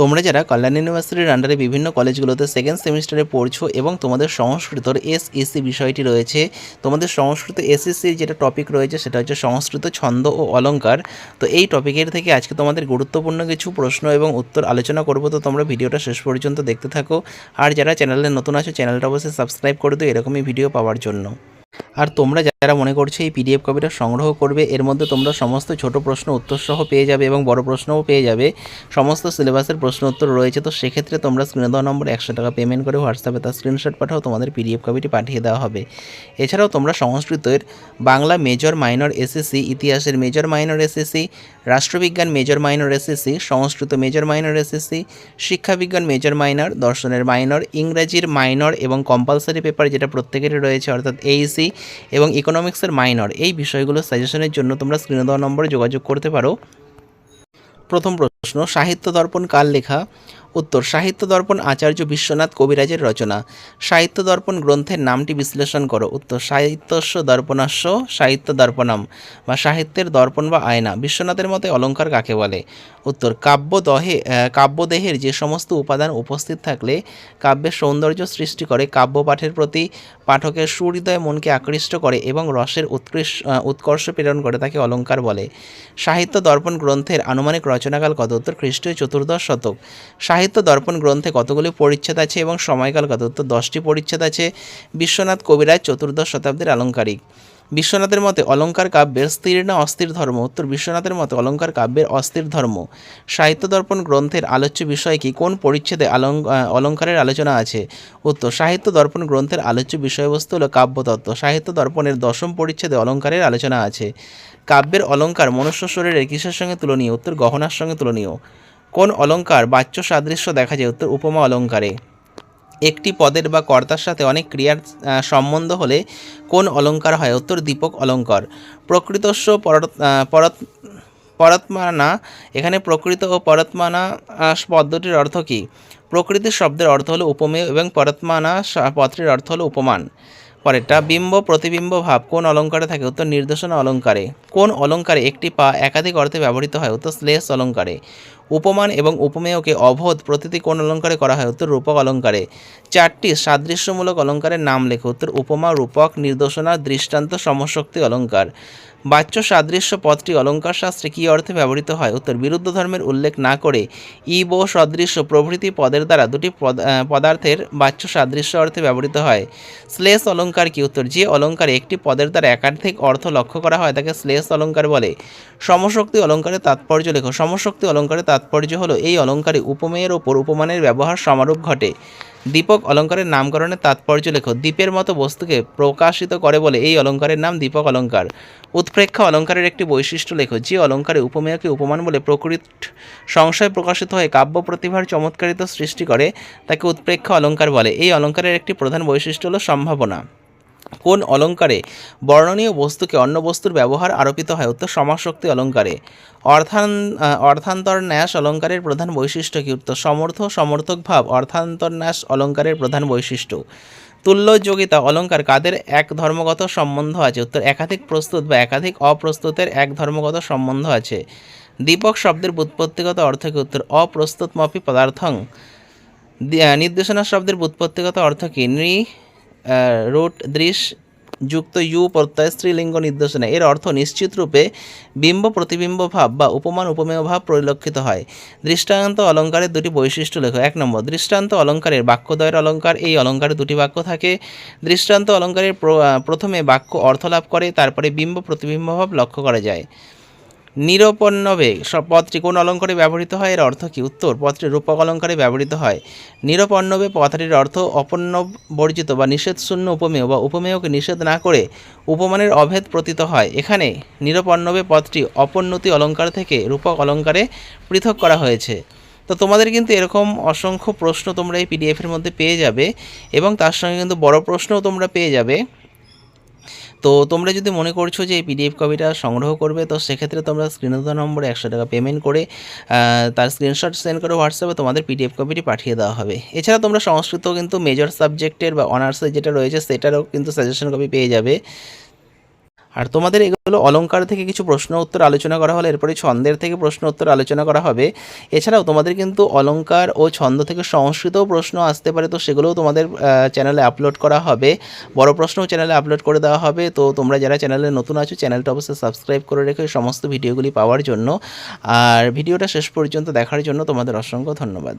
তোমরা যারা কল্যাণ ইউনিভার্সিটির আন্ডারে বিভিন্ন কলেজগুলোতে সেকেন্ড সেমিস্টারে পড়ছো এবং তোমাদের সংস্কৃতর এসএসসি বিষয়টি রয়েছে, তোমাদের সংস্কৃত এসএসসির যেটা টপিক রয়েছে সেটা হচ্ছে সংস্কৃত ছন্দ ও অলংকার। তো এই টপিকের থেকে আজকে তোমাদের গুরুত্বপূর্ণ কিছু প্রশ্ন এবং উত্তর আলোচনা করব। তো তোমরা ভিডিওটা শেষ পর্যন্ত দেখতে থাকো। আর যারা চ্যানেলে নতুন আছো চ্যানেলটা অবশ্যই সাবস্ক্রাইব করে দিও, এরকমই ভিডিও পাওয়ার জন্য। আর তোমরা যারা মনে করছ এই পিডিএফ কপিটা সংগ্রহ করবে, এর মধ্যে তোমরা সমস্ত ছোট প্রশ্ন উত্তর সহ পেয়ে যাবে এবং বড় প্রশ্নও পেয়ে যাবে। সমস্ত সিলেবাসের প্রশ্ন উত্তর রয়েছে, তো সেক্ষেত্রে তোমরা স্ক্রিনে দেওয়া নম্বরে একশো টাকা পেমেন্ট করে হোয়াটসঅ্যাপে তার স্ক্রিনশট পাঠাও, তোমাদের পিডিএফ কপিটি পাঠিয়ে দেওয়া হবে। এছাড়াও তোমরা সংস্কৃতের বাংলা মেজর মাইনর এসএসসি ইতিহাসের মেজর মাইনর এসএসসি রাষ্ট্রবিজ্ঞান major minor SSC Sanskrit major minor SSC শিক্ষাবিজ্ঞান major minor দর্শনের মাইনর ইংরাজির মাইনর এবং কম্পালসারি পেপার যেটা প্রত্যেকেরই রয়েছে, অর্থাৎ এইসি এবং ইকোনমিক্সের মাইনর এই বিষয়গুলো সাজেশনের জন্য তোমরা স্ক্রিনে দেওয়া নম্বরে যোগাযোগ করতে পারো। প্রথম প্রশ্ন, সাহিত্য দর্পণ কার লেখা? উত্তর, সাহিত্য দর্পণ আচার্য বিশ্বনাথ কবিরাজের রচনা। সাহিত্য দর্পণ গ্রন্থের নামটি বিশ্লেষণ করো। উত্তর, সাহিত্যস্য দর্পণাস্য, সাহিত্য দর্পণম বা সাহিত্যের দর্পণ বা আয়না। বিশ্বনাথের মতে অলঙ্কার কাকে বলে? উত্তর, কাব্য দহে কাব্যদেহের যে সমস্ত উপাদান উপস্থিত থাকলে কাব্যের সৌন্দর্য সৃষ্টি করে কাব্য পাঠের প্রতি পাঠকের সুহৃদয় মনকে আকৃষ্ট করে এবং রসের উৎকৃষ্ট উৎকর্ষ প্রেরণ করে তাকে অলঙ্কার বলে। সাহিত্য দর্পণ গ্রন্থের আনুমানিক রচনাকাল কত? উত্তর, খ্রিস্টীয় চতুর্দশ শতক। সাহিত্য দর্পণ গ্রন্থে কতগুলি পরিচ্ছেদ আছে এবং সময়কাল কত? উত্তর দশটি পরিচ্ছেদ আছে। বিশ্বনাথ কবিরাজ চতুর্দশ শতাব্দীর আলংকারিক বিশ্বনাথের মতে অলঙ্কার কাব্যের স্থির না অস্থির ধর্ম? উত্তর, বিশ্বনাথের মতে অলঙ্কার কাব্যের অস্থির ধর্ম। সাহিত্য দর্পণ গ্রন্থের আলোচ্য বিষয় কি? কোন পরিচ্ছেদে অলংকারের আলোচনা আছে? উত্তর, সাহিত্য দর্পণ গ্রন্থের আলোচ্য বিষয়বস্তু হলো কাব্যতত্ত্ব। সাহিত্য দর্পণের দশম পরিচ্ছেদে অলংকারের আলোচনা আছে। কাব্যের অলংকার মনুষ্য শরীরের কিসের সঙ্গে তুলনীয়? উত্তর, গহনার সঙ্গে তুলনীয়। কোন অলঙ্কার বাচ্য সাদৃশ্য দেখা যায়? উত্তর, উপমা অলংকারে একটি পদের বা কর্তার সাথে অনেক ক্রিয়ার সম্বন্ধ হলে কোন অলংকার হয়? উত্তর, দীপক অলঙ্কার। প্রকৃতস্য পরত পরতমানা, এখানে প্রকৃত ও পরতমানা পদ্মটির অর্থ কী? প্রকৃতি শব্দের অর্থ হলো উপমেয় এবং পরতমানা পদটির অর্থ হলো উপমান। পরেরটা, বিম্ব, প্রতিবিম্ব ভাব, কোন অলংকারে থাকে? উত্তর, নির্দেশনা অলংকারে কোন অলঙ্কারে একটি পা একাধিক অর্থে ব্যবহৃত হয়? উত্তর, শ্লেষ অলংকারে উপমান এবং উপমেয়কে অবোধ প্রতিটি কোন অলংকারে করা হয়? উত্তর, রূপক অলংকারে চারটি সাদৃশ্যমূলক অলংকারের নাম লেখো। উত্তর, উপমা, রূপক, নির্দেশনা, দৃষ্টান্ত, সমশক্তি অলঙ্কার। বাচ্য সাদৃশ্য পদটি অলংকার শাস্ত্রে কী অর্থে ব্যবহৃত হয়? উত্তর, বিরুদ্ধ ধর্মের উল্লেখ না করে ইব সদৃশ্য প্রভৃতি পদের দ্বারা দুটি পদ পদার্থের বাচ্য সাদৃশ্য অর্থে ব্যবহৃত হয়। শ্লেষ অলঙ্কার কি? উত্তর, যে অলংকারে একটি পদের দ্বারা একাধিক অর্থ লক্ষ্য করা হয়, তাকে শ্লেষ অলংকার বলে। সমশক্তি অলংকারের তাৎপর্য লেখো। সমশক্তি অলংকারের তাৎপর্য হলো এই অলংকারে উপমেয়ের ওপর উপমানের ব্যবহার সমারোপ ঘটে। দীপক অলংকারের নামকরণের তাৎপর্য লেখো। দ্বীপের মতো বস্তুকে প্রকাশিত করে বলে এই অলংকারের নাম দীপক অলংকার উৎপ্রেক্ষা অলংকারের একটি বৈশিষ্ট্য লেখো, যে অলংকারে উপমেয়কে উপমান বলে প্রকৃত সংশয় প্রকাশিত হয়ে কাব্য প্রতিভার চমৎকারিত সৃষ্টি করে, তাকে উৎপ্রেক্ষা অলংকার বলে। এই অলংকারের একটি প্রধান বৈশিষ্ট্য হলো সম্ভাবনা। কোন অলঙ্কারে বর্ণনীয় বস্তুকে অন্য বস্তুর ব্যবহার আরোপিত হয়? উত্তর সমাশক্তি অলংকারে অর্থান অর্থান্তর ন্যাস অলংকারের প্রধান বৈশিষ্ট্য কি? উত্তর, সমর্থ, সমর্থক ভাব অর্থান্তর ন্যাস অলংকারের প্রধান বৈশিষ্ট্য। তুল্যযোগিতা অলঙ্কার কাদের এক ধর্মগত সম্বন্ধ আছে? উত্তর, একাধিক প্রস্তুত বা একাধিক অপ্রস্তুতের এক ধর্মগত সম্বন্ধ আছে। দীপক শব্দের ব্যুৎপত্তিগত অর্থ কি? উত্তর, অপ্রস্তুতমপি পদার্থং। নির্দেশনা শব্দের ব্যুৎপত্তিগত অর্থ কি? নৃ রুট দৃশ যুক্ত ইউ প্রত্যয় স্ত্রীলিঙ্গ নির্দেশনা। এর অর্থ নিশ্চিত রূপে বিম্ব, প্রতিবিম্ব ভাব বা উপমান, উপমেয় ভাব পরিলক্ষিত হয়। দৃষ্টান্ত অলঙ্কারের দুটি বৈশিষ্ট্য লেখো। এক নম্বর, দৃষ্টান্ত অলঙ্কারের বাক্যদ্বয়ের অলঙ্কার। এই অলঙ্কারে দুটি বাক্য থাকে। দৃষ্টান্ত অলঙ্কারের প্রথমে বাক্য অর্থ লাভ করে, তারপরে বিম্ব, প্রতিবিম্ব ভাব লক্ষ্য করা যায়। নিরপন্নবে। পদটি কোন অলঙ্কারে ব্যবহৃত হয়? এর অর্থ কি? উত্তর পদটি রূপক অলঙ্কারে ব্যবহৃত হয়। নিরপন্নবে কথাটির অর্থ অপন্ন বর্জিত বা নিষেধ শূন্য উপমেয় বা উপমেয়কে নিষেধ না করে উপমানের অভেদ প্রতীত হয়। এখানে নিরপন্নবে পদটি অপন্নতি অলঙ্কার থেকে রূপক অলঙ্কারে পৃথক করা হয়েছে। তো তোমাদের কিন্তু এরকম অসংখ্য প্রশ্ন তোমরা এই পিডিএফের মধ্যে পেয়ে যাবে এবং তার সঙ্গে কিন্তু বড় প্রশ্নও তোমরা পেয়ে যাবে। তো তোমরা যদি মনে করছ যে এই পিডিএফ কপিটা সংগ্রহ করবে, তো সেক্ষেত্রে তোমরা স্ক্রিনে নম্বরে একশো টাকা পেমেন্ট করে তার স্ক্রিনশট সেন্ড করে হোয়াটসঅ্যাপে তোমাদের পিডিএফ কপিটি পাঠিয়ে দেওয়া হবে। এছাড়া তোমরা সংস্কৃত কিন্তু মেজর সাবজেক্টের বা অনার্সের যেটা রয়েছে, সেটারও কিন্তু সাজেশন কপি পেয়ে যাবে। আর তোমাদের এগুলো অলঙ্কার থেকে কিছু প্রশ্ন উত্তর আলোচনা করা হলো এরপরে ছন্দের থেকে প্রশ্ন উত্তর আলোচনা করা হবে। এছাড়াও তোমাদের কিন্তু অলঙ্কার ও ছন্দ থেকে সংস্কৃতও প্রশ্ন আসতে পারে, তো সেগুলোও তোমাদের চ্যানেলে আপলোড করা হবে। বড় প্রশ্নও চ্যানেলে আপলোড করে দেওয়া হবে, তো তোমরা যারা চ্যানেলে নতুন আছো চ্যানেলটা অবশ্যই সাবস্ক্রাইব করে রেখো সমস্ত ভিডিওগুলি পাওয়ার জন্য। আর ভিডিওটা শেষ পর্যন্ত দেখার জন্য তোমাদের অসংখ্য ধন্যবাদ।